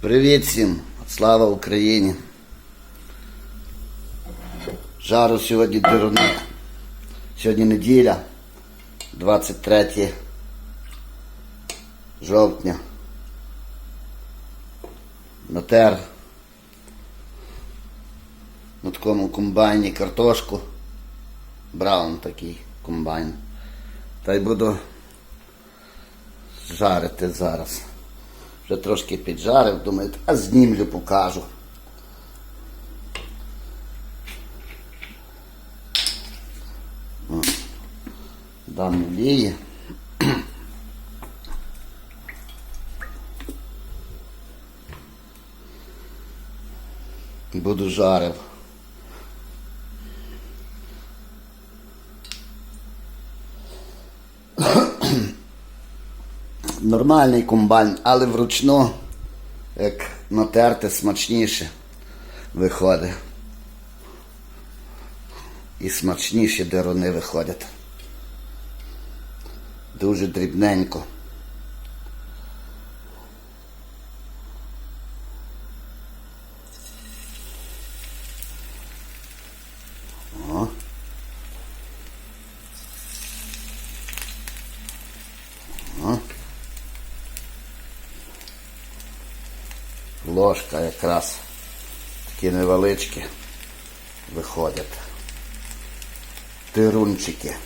Привіт всім! Слава Україні! Жару сьогодні деруне. Сьогодні неділя, 23 жовтня. Натер на такому комбайні картошку. Браун такий комбайн. Та й буду жарити зараз. Вже трошки піджарив, думаю, а знімлю, покажу. Дам олії. Буду жарив. Нормальний комбайн, але вручну, як натерти, смачніше виходить. І смачніші деруни виходять. Дуже дрібненько. Ложка якраз такі невеличкі виходять. Тирунчики.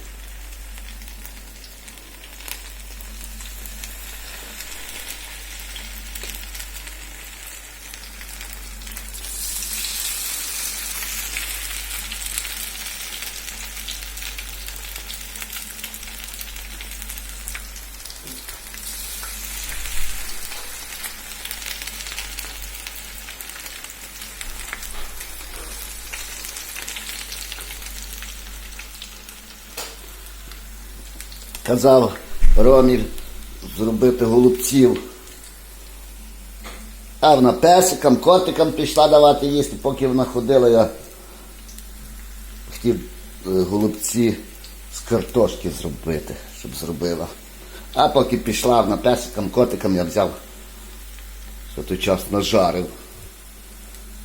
Казав Ромір зробити голубців. А вона песикам, котикам пішла давати їсти, поки вона ходила, я хотів е, голубці з картошки зробити, щоб зробила. А поки пішла вона песикам, котикам, я взяв, що той час нажарив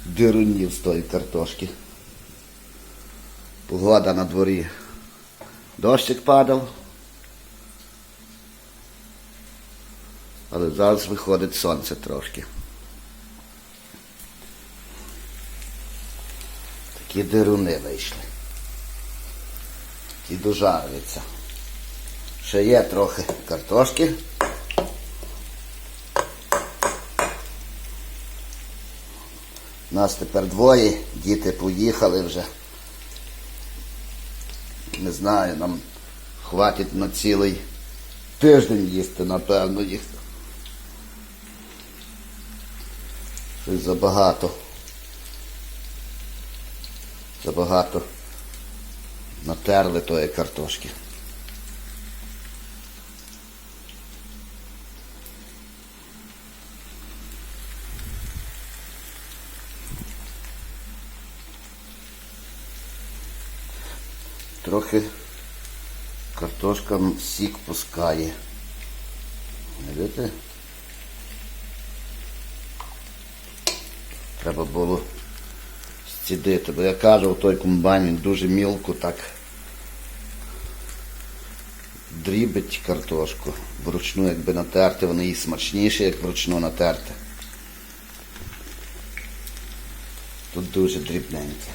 дирунів з тої картошки. Погода на дворі. Дощик падав. Але зараз виходить сонце трошки. Такі дируни вийшли. Ті дожарюються. Ще є трохи картошки. Нас тепер двоє, діти поїхали вже. Не знаю, нам хватить на цілий тиждень їсти, напевно, їх. Щось забагато. Забагато натерли тої картошки. Трохи картошка сік пускає. Видите? Треба було зцідити, бо я кажу, той комбайн він дуже мілко так дрібить картошку. Вручну якби натерти, вони і смачніші, як вручну натерти. Тут дуже дрібненьке.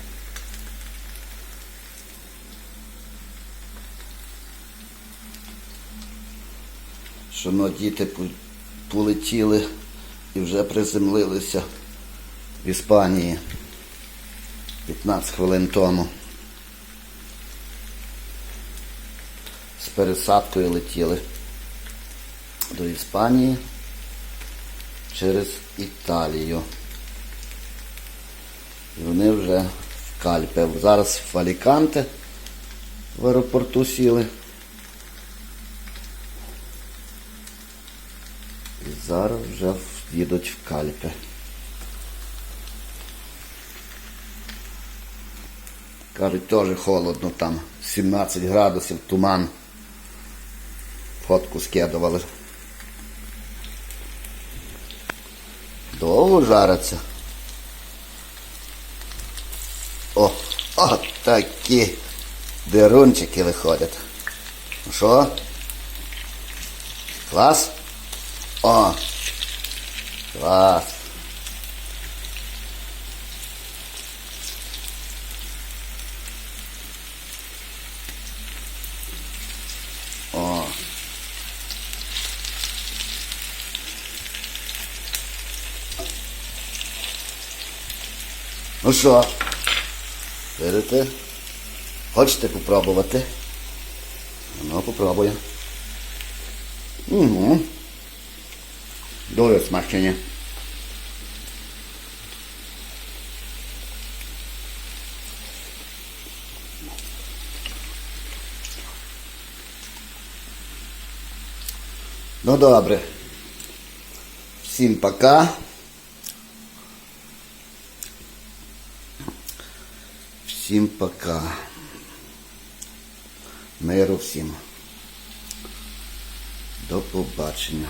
Що ну, діти полетіли і вже приземлилися в Іспанії 15 хвилин тому. З пересадкою летіли до Іспанії через Італію. І вони вже в Кальпе. Зараз в Аліканте в аеропорту сіли. І зараз вже їдуть в Кальпе. Кажуть, теж холодно там, 17 градусів, туман. Фотку скидували. Довго жариться. О, о, такі дирунчики виходять. Ну що? Клас? О! Клас. О. Ну що? Берете? Хочете попробувати? Ну, попробуємо. Угу. Дуже смачні. Ну добре. Всім пока. Всім пока. Миру всім. До побачення.